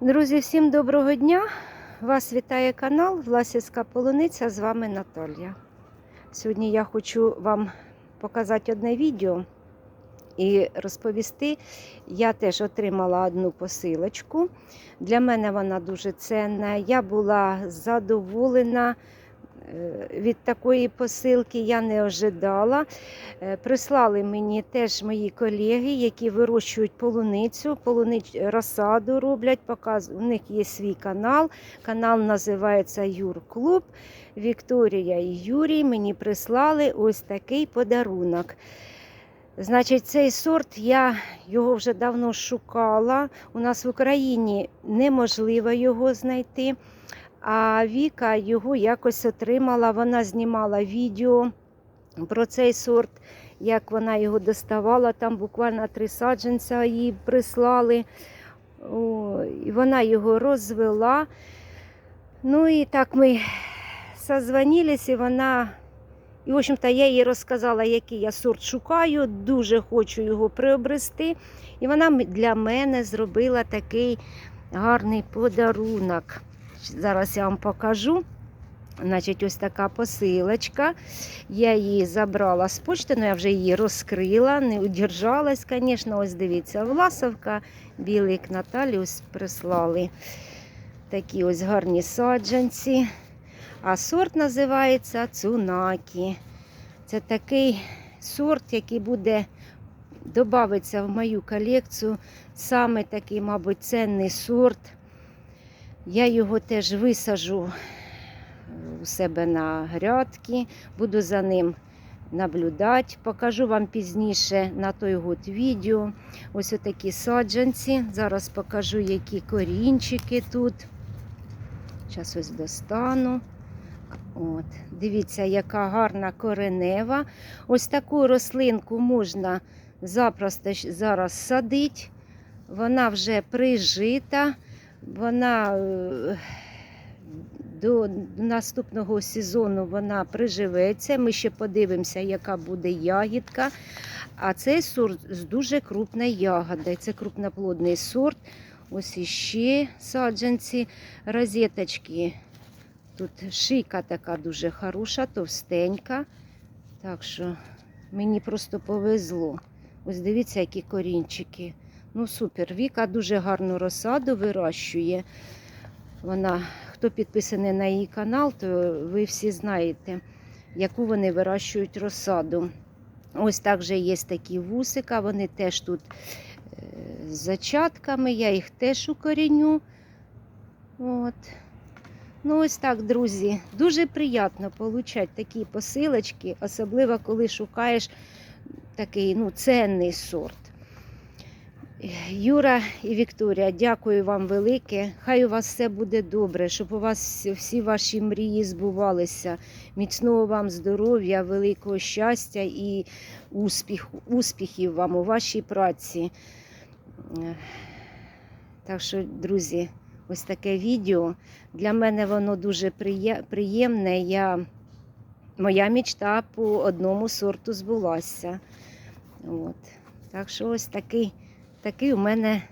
Друзі, всім доброго дня! Вас вітає канал Власівська Полуниця. З вами Наталія. Сьогодні я хочу вам показати одне відео і розповісти. Я теж отримала одну посилочку. Для мене вона дуже ценна. Я була задоволена від такої посилки, я не ожидала. Е, Прислали мені теж мої колеги, які вирощують полуницю, полуниць розсаду роблять, показують. У них є свій канал. Канал називається Юрклуб. Вікторія і Юрій мені прислали ось такий подарунок. Значить, цей сорт я його вже давно шукала. У нас в Україні неможливо його знайти. А Віка його якось отримала. Вона знімала відео про цей сорт, як вона його доставала. Там буквально три саджанця їй прислали. О, і вона його розвела. Ну і так ми созвонились, і вона. І, в общем-то, я їй розказала, який я сорт шукаю, дуже хочу його приобрести. І вона для мене зробила такий гарний подарунок. Зараз я вам покажу. Значить, ось така посилочка. Я її забрала з почти, але я вже її розкрила, не удержалась, звісно. Ось дивіться, Власовка, білий Наталі ось прислали такі ось гарні саджанці. А сорт називається Цунакі. Це такий сорт, який буде додавиться в мою колекцію. Саме такий, мабуть, цінний сорт. Я його теж висажу у себе на грядки, буду за ним наблюдати. Покажу вам пізніше на той год відео. Ось такі саджанці. Зараз покажу, які корінчики тут. Зараз ось достану. От, дивіться, яка гарна коренева. Ось таку рослинку можна запросто зараз садити. Вона вже прижита, вона е, до наступного сезону вона приживеться. Ми ще подивимося, яка буде ягідка. А цей сорт з дуже крупною ягодою. Це крупноплодний сорт. Ось іще саджанці, розеточки. Тут шийка така дуже хороша, товстенька. Так що мені просто повезло. Ось дивіться, які корінчики. Ну, супер. Віка дуже гарну розсаду вирощує. Вона, хто підписаний на її канал, то ви всі знаєте, яку вони вирощують розсаду. Ось також є такі вусика, вони теж тут е, з зачатками, я їх теж укоріню. От. Ну, ось так, друзі. Дуже приємно отримати такі посилочки, особливо коли шукаєш такий ну, цінний сорт. Юра і Вікторія, дякую вам велике. Хай у вас все буде добре, щоб у вас всі- ваші мрії збувалися. Міцного вам здоров'я, великого щастя і успіх, успіхів вам у вашій праці. Так що, друзі, ось таке відео. Для мене воно дуже приємне. Я... Моя мечта по одному сорту збулася. От. Так що ось такий, такий, у мене,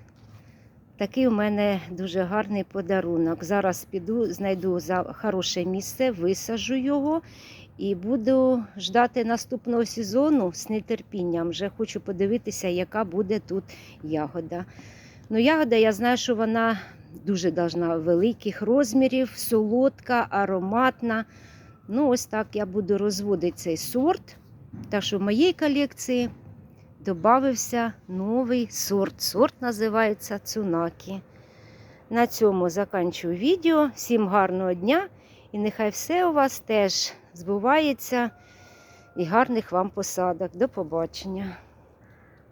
такий у мене дуже гарний подарунок. Зараз піду, знайду за хороше місце, висажу його і буду ждати наступного сезону з нетерпінням. Вже хочу подивитися, яка буде тут ягода. Ну, ягода, я знаю, що вона дуже должна великих розмірів, солодка, ароматна. Ну, ось так я буду розводити цей сорт. Так що в моїй колекції додався новий сорт. Сорт називається Цунакі. На цьому заканчую відео. Всім гарного дня і нехай все у вас теж збувається і гарних вам посадок. До побачення.